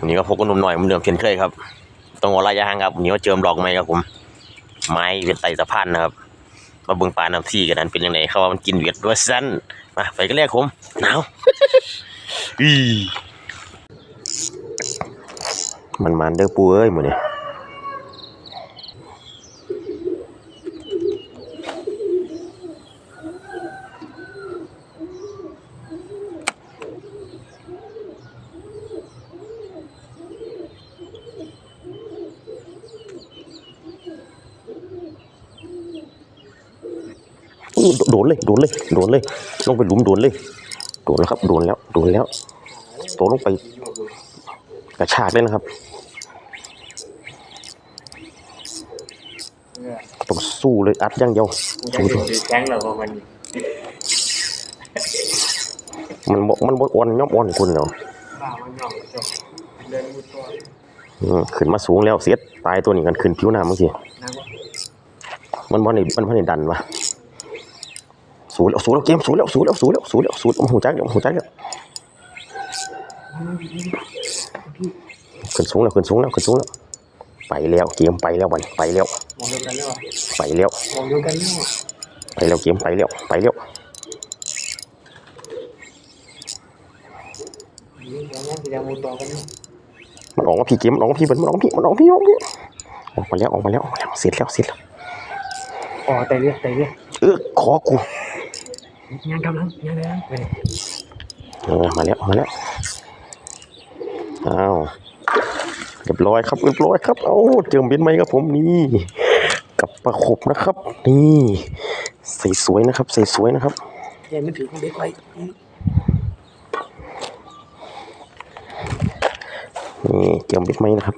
วันนี้ก็พบกับนุ่มหน่อยเหมือนเดิมเช่นเคยครับต้องเอาระยย่างครับวันนี้ก็เจิมดอกไม้ครับผม ไม้เป็นไตสะพานนะครับมาเบิ่งปลาน้ำที่กันนั้นเป็นยังไงเขาว่ามันกินเวียดด้วยสั้นมาไปกันเลยครับผมหนาวอีมันมันเด้อปูเอ้ยมื้อนี้อู้ โดนเลยโดนเลยโดนเลยลงไปหลุมโดนเลยโดนแล้วครับโดนแล้วโดนแล้วโตลงไปกระชากเลยนะครับต้องสู้เลยอัดอย่างเดียวกูจะเห็นแข้งเราประมาณนี้มันบ่มันบ่อ่อนย่อมอ่อนคุณแล้วบ้ามันหย่องจบเดินมุดตัวอืมขึ้นมาสูงแล้วเสียตายตัวนี้กันขึ้นผิวน้ำบางทีนะว่ามันบ่ได้มันบ่ได้ดันวะ สูงแล้วสูงแล้วเกมสูงแล้วสูงแล้วสูงแล้วสูงแล้วสูงแล้วหูจักแล้วหูจักแล้วขึ้นสูงแล้วขึ้นสูงแล้วขึ้นสูงแล้วไปแล้วเกมไปแล้วบัดไปแล้วมองเดียวกันหรือเปล่าไปแล้วมองเดียวกันหรือเปล่าไปแล้วเกมไปแล้วไปแล้วนี่เดี๋ยวงั้นจะมุดตัวกันเนาะมันออกมาพี่เกมมันออกมาพี่มันออกมาพี่มันออกมาพี่ออกมาพี่ออกมาแล้วออกมาแล้วออกมาแล้วเสร็จแล้วเสร็จแล้วอ๋อแต่เรียกแต่เรียกเออขอกู งานกำลังงานกำลังไปเออมาแล้วมาแล้วอ้าวเรียบร้อยครับเรียบร้อยครับ เอาเจิมเป็นไหมครับผมนี่ กับประคบนะครับ นี่ใส่สวยนะครับใส่สวยนะครับยังไม่ถือของเด็กไว้นี่เจิมเป็นไหมนะครับ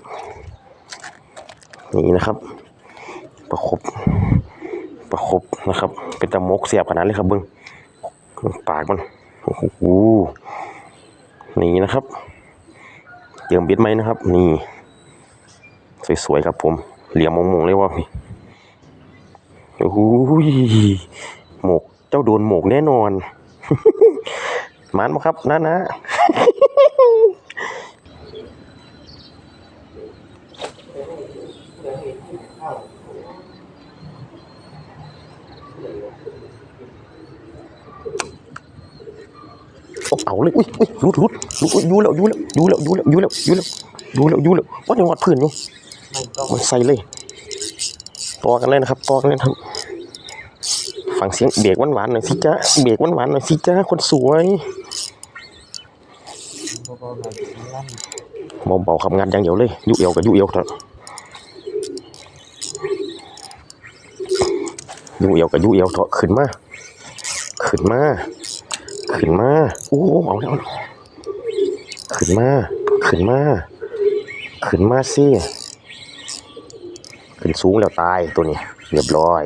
นี่นะครับ ประคบประคบนะครับ เป็นตะมกเสียบขนาดเลยครับเบิ้ง ปากมันโอ้โหนี่นะครับเจิมบิดไหมนะครับ นี่ สวยๆครับผมเหลี่ยมมงๆเลยว่าโอ้โหหมกเจ้าโดนหมกแน่นอนมันมาครับนะนะ เอาเลยอุ้ยอุ้ยรุดรุดรุดอุ้ยยูแล้วยูแล้วยูแล้วยูแล้วยูแล้วยูแล้วยูแล้วยูแล้วว่ายังวัดพื้นอยู่ไม่ต้องมันใส่เลยต่อกันเลยนะครับต่อกันเลยนะครับฟังเสียงเบรกหวานๆหน่อยสิจ้าเบรกหวานๆหน่อยสิจ้าคนสวยพอๆแบบนั้นเบาๆขับงานอย่างเดียวเลยยุเอวกับยุเอวเถอะยุเอวกับยุเอวเถอะขึ้นมาขึ้นมา ขึ้นมาโอ้โหเอาแล้วเอาแล้วขึ้นมา ขึ้นมา ขึ้นมาสิขึ้นสูงแล้วตายตัวนี้เรียบร้อย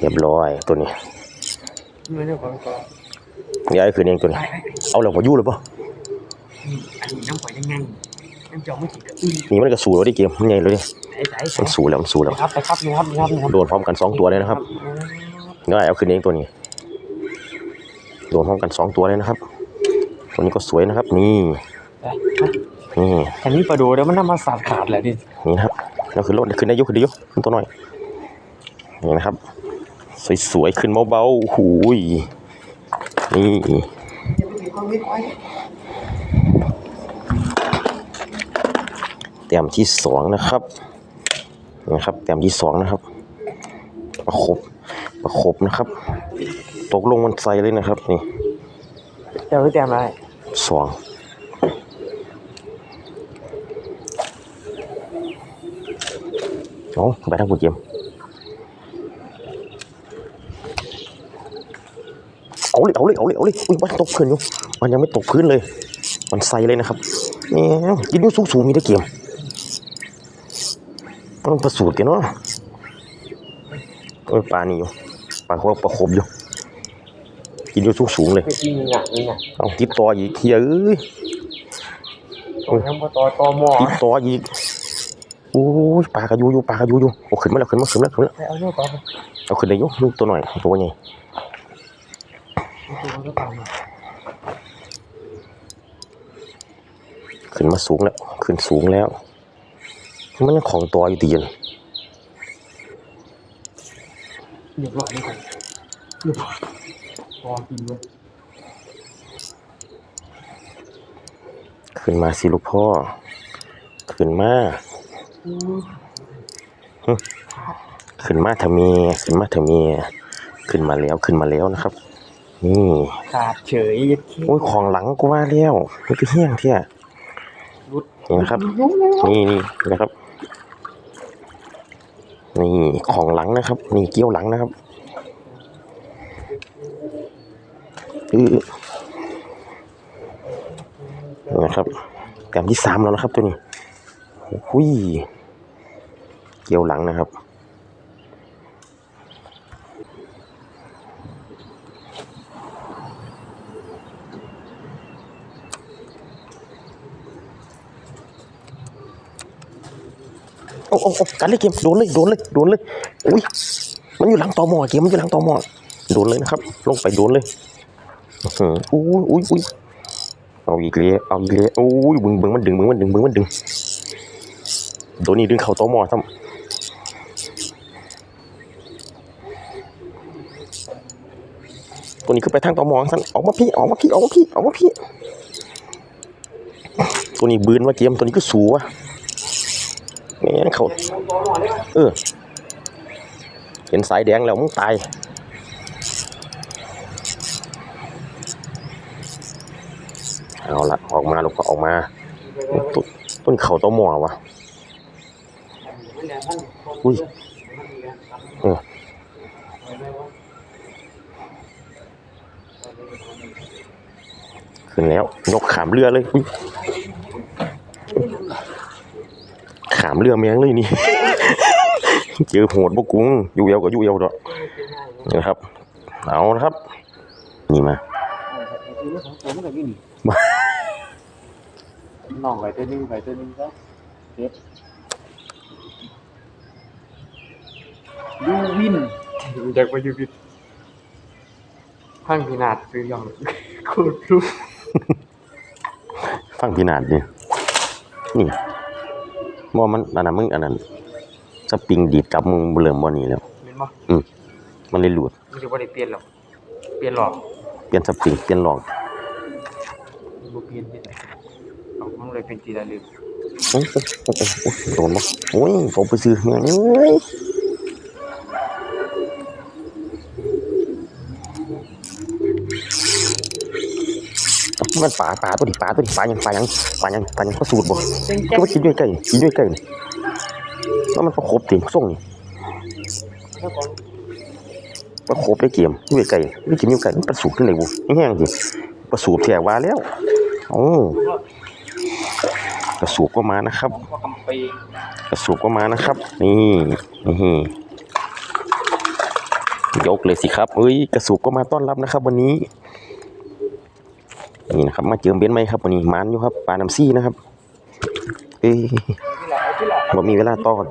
เรียบร้อยตัวนี้ไม่ได้ของต่อย้ายคืนเองตัวนี้ไอ้ไอ้เอาแล้วพอยุ่หรือเปล่าอันนี้น้ำปล่อยยังไงน้ำจอไม่ถึงกับอื้อนี่มันก็สูแล้วดิเกมมันใหญ่เลยดิไอ้สายมันสูแล้วมันสูแล้วครับไปครับนี่ครับนี่ครับนี่ครับโดนพร้อมกันสองตัวเลยนะครับง่ายเอาคืนเองตัวนี้ โดนพร้อมกันสองตัวเลยนะครับ ตัวนี้ก็สวยนะครับ นี่นี่อันนี้ประดูเดี๋ยวมันน่ามาสาดขาดแหละดินี่นะครับแล้วขึ้นรถขึ้นได้อยุขึ้นได้อยุขึ้นตัวหน่อยนี่นะครับ สวยๆขึ้นเบาๆโอ้โหูยนี่แต้มที่สองนะครับนะครับแต้มที่สองนะครับประคบประคบนะครับ ตกลงมันใส่เลยนะครับ นี่เจ้าพี่แจมอะไรสองเอาไปทางคุณเจมส์เอาเลยเอาเลยเอาเลยเอาเลยอุ้ยมันตกพื้นอยู่มันยังไม่ตกพื้นเลย มันใส่เลยนะครับนี่กินอยู่สูงๆมีได้เกมมันประสูตรกันเนาะเออปลานี่อยู่ปลาเขาประคบอยู่ กินอยู่สูงๆเลยไม่จริงอะนี่ไงเอาติดต่ออีกเฮียเอ้ยตรงนั้นพอต่อต่อหมอติดต่ออีกโอ้ยปลากระยูอยู่ปลากระยูอยู่โอ้ขึ้นมาแล้วขึ้นมาขึ้นมาแล้วขึ้นมาแล้วไปเอาเรื่องต่อไปเอาขึ้นได้อยุตัวหน่อยตัวใหญ่ตัวก็ตามมาขึ้นมาสูงแล้วขึ้นสูงแล้ว มันยังของตัวอยู่ตีนเรียบร้อยเลยครับเรียบร้อย พอกินเลยขึ้นมาสิลูกพ่อ ขึ้นมาขึ้นมาทำเมียขึ้นมาทำเมียขึ้นมาแล้วขึ้นมาแล้วนะครับ นี่ขาดเฉยยัดขี้โอ้ยของหลังกูว่าแล้วนี่คือเฮี้ยงเที่ยรุดนี่นะครับ นี่นี่นะครับ นี่ของหลังนะครับ นี่เกี้ยวหลังนะครับ อือนี่นะครับแกมที่สามแล้วนะครับตัวนี้หุยเกี้ยวหลังนะครับโอ้โอ้โอ้กันเลยเกมโดนเลยโดนเลยโดนเลยอุ้ยมันอยู่หลังตอหมอเกมมันอยู่หลังตอหมอโดนเลยนะครับ ลงไปโดนเลย อื้อหืออุ้ยอุ้ยอุ้ยเอาอีกเลยเอาอีกเลยอุ้ยบึงบึงมันดึงบึงมันดึงบึงมันดึงโดนนี่ดึงเข่าตอมอซ้ำตัวนี้คือไปทางตอมอสั้นออกมาพี่ออกมาพี่ออกมาพี่ออกมาพี่ ตัวนี้บืนว่าเกมตัวนี้ก็สูวะแม่งเขาเออ เห็นสายแดงแล้วมึงตาย เอาละออกมาลูกก็ออกมาต้นต้นเขาต้หมอวะอุ้ยเออขึ้นแล้วยกขามเรือเลยขามเรือแมงเลยนี่ เจอโหดพวกกุ้งอยู่เอวก็อยู่เอวดอกนี่นะครับ เอานะครับ นี่มา น้องไปตัวนึงไปตัวนึงก็เด็ดยูวินอยากไปยูวินพังพินาศซื้อยองโคตรรู้ฟังพี่นาดนี่นี่บ่มันอันนั้นมึงอันนั้นสปริงดีดกลับมึงเริ่มบ่นี่แล้วเห็นปะมันเลยหลุดมันจะว่าได้เปลี่ยนหรอกเปลี่ยนหรอกเปลี่ยนสปริงเปลี่ยนหลอกบ่เปลี่ยนที่ไหนเอา มันเลยเป็นจีราลืมโอ้ยโอ้ยโอ้ยโดนบ่โอ้ยผมไปซื้อแม่งเอ้ยมันป่าป่าตัวนี้ป่าตัวนี้ป่ายังป่ายังป่ายังป่ายังก็สูตรบ่ก็ว่ากินด้วยไก่กินด้วยไก่นี่แล้วมันประคบติส่งนี่ประคบได้เกมด้วยไก่ไม่กินด้วยไก่มันประสูบที่ไหนบุแห้งๆสิประสูบแถวว่าแล้วโอ้ ระสูบก็มานะครับ กระสูบก็มานะครับ นี่นี่ยกเลยสิครับเอ้ยกระสูบก็มาต้อนรับนะครับ วันนี้ นี่นะครับ มาเจิมเบนไหมครับวันนี้มานอยู่ครับปลาน้ำซี่นะครับ เอ้ยที่ละที่ละบ่มีเวลาต่อน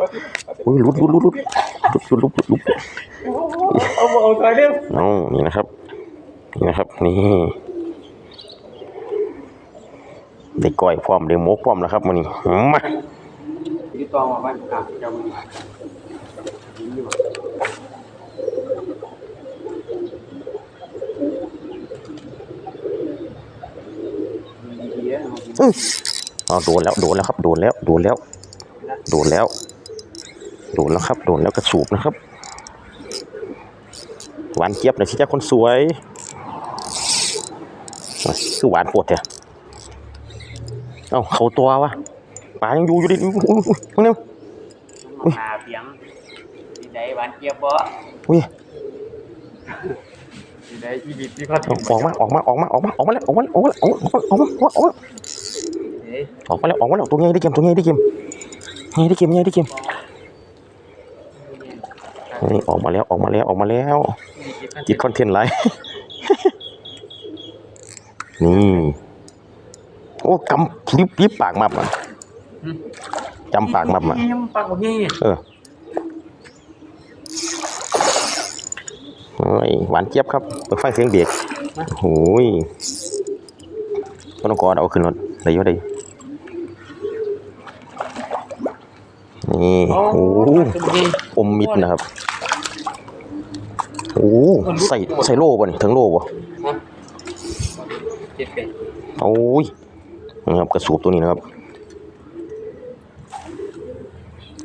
อุ้ยลุดลุดลุดลุดลุดลุดลุดลุดลุดเอาเอาถอยเร็วเอานี่นะครับ นี่นะครับ นี่ ได้ก้อยพร้อมได้หมกพร้อมแล้วครับวันนี้มาที่ตองมาบ้านกลางจะมีอยู่ดีๆนะอื้อเอาโดนแล้วโดนแล้วครับโดนแล้วโดนแล้วโดนแล้วโดนแล้วครับโดนแล้วกระสูบนะครับหวานเจี๊ยบเลยสิจ้าคนสวยคือหวานปวดแท้ เอ้าเขาตัววะปลายังอยู่อยู่ดิอุ้ยอุ้ยอุ้ยอุ้ยเนี่ยมันมาเปียงดีใจหวานเจี๊ยบบ่อุ้ยดีใจอีดิที่เขาเอาออกมาออกมาออกมาออกมาออกมาแล้วออกมาออกมาออกมาออกมาออกมาออกมาเฮ้ยออกมาแล้วออกมาแล้วตัวใหญ่ได้เกมตัวใหญ่ได้เกมใหญ่ได้เกมใหญ่ได้เกมนี่ออกมาแล้วออกมาแล้วออกมาแล้วจิตคอนเทนต์ไลฟ์นี่ โอ้กำลิบลิบปากมับอะจำปากมับอะยังปากบ่เงี้ยเออโอ้ยหวานเจี๊ยบครับเปิดฟังเสียงเด็กโอ้ยก็ต้องกอดเอาขึ้นรถได้อยังได้นี่โอ้โหอมมิดนะครับโอ้โหใส่ใส่โล่ป่ะนี่ถึงโล่ป่ะเจ็ดเป็ดโอ้ย นะครับกระสูบตัวนี้นะครับ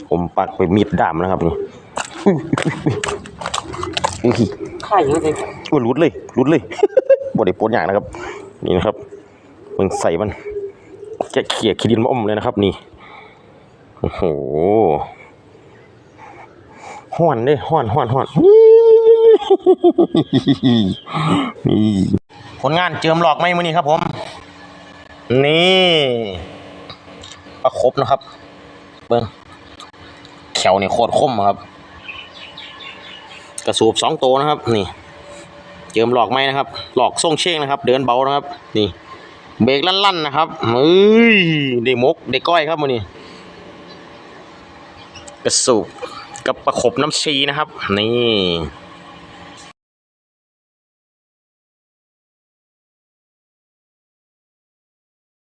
ผมปักไปมีดดามนะครับนี่อุ้ยค่ายยังไงอุ้ยรุดเลยรุดเลยบดได้ปวดอย่างนะครับ นี่นะครับมึงใส่มันแกะเขี่ยขี้ดินมาอมเลยนะครับ นี่โอ้โหห้อนเด้ห้อนห้อนห้อนนี่ผลงานเจิมหลอกไหมมือนี้ครับผม นี่ประครบนะครับ เบิ้งแขวนี่โคตรคมครับ กระสูบสองตัวนะครับ นี่เจิมหลอกไหมนะครับ หลอกส่งเช่งนะครับ เดินเบานะครับ นี่ เบรกลั่นๆนะครับเฮ้ยได้มกได้ก้อยครับมือนี้กระสูบกับประคบน้ำชีนะครับ นี่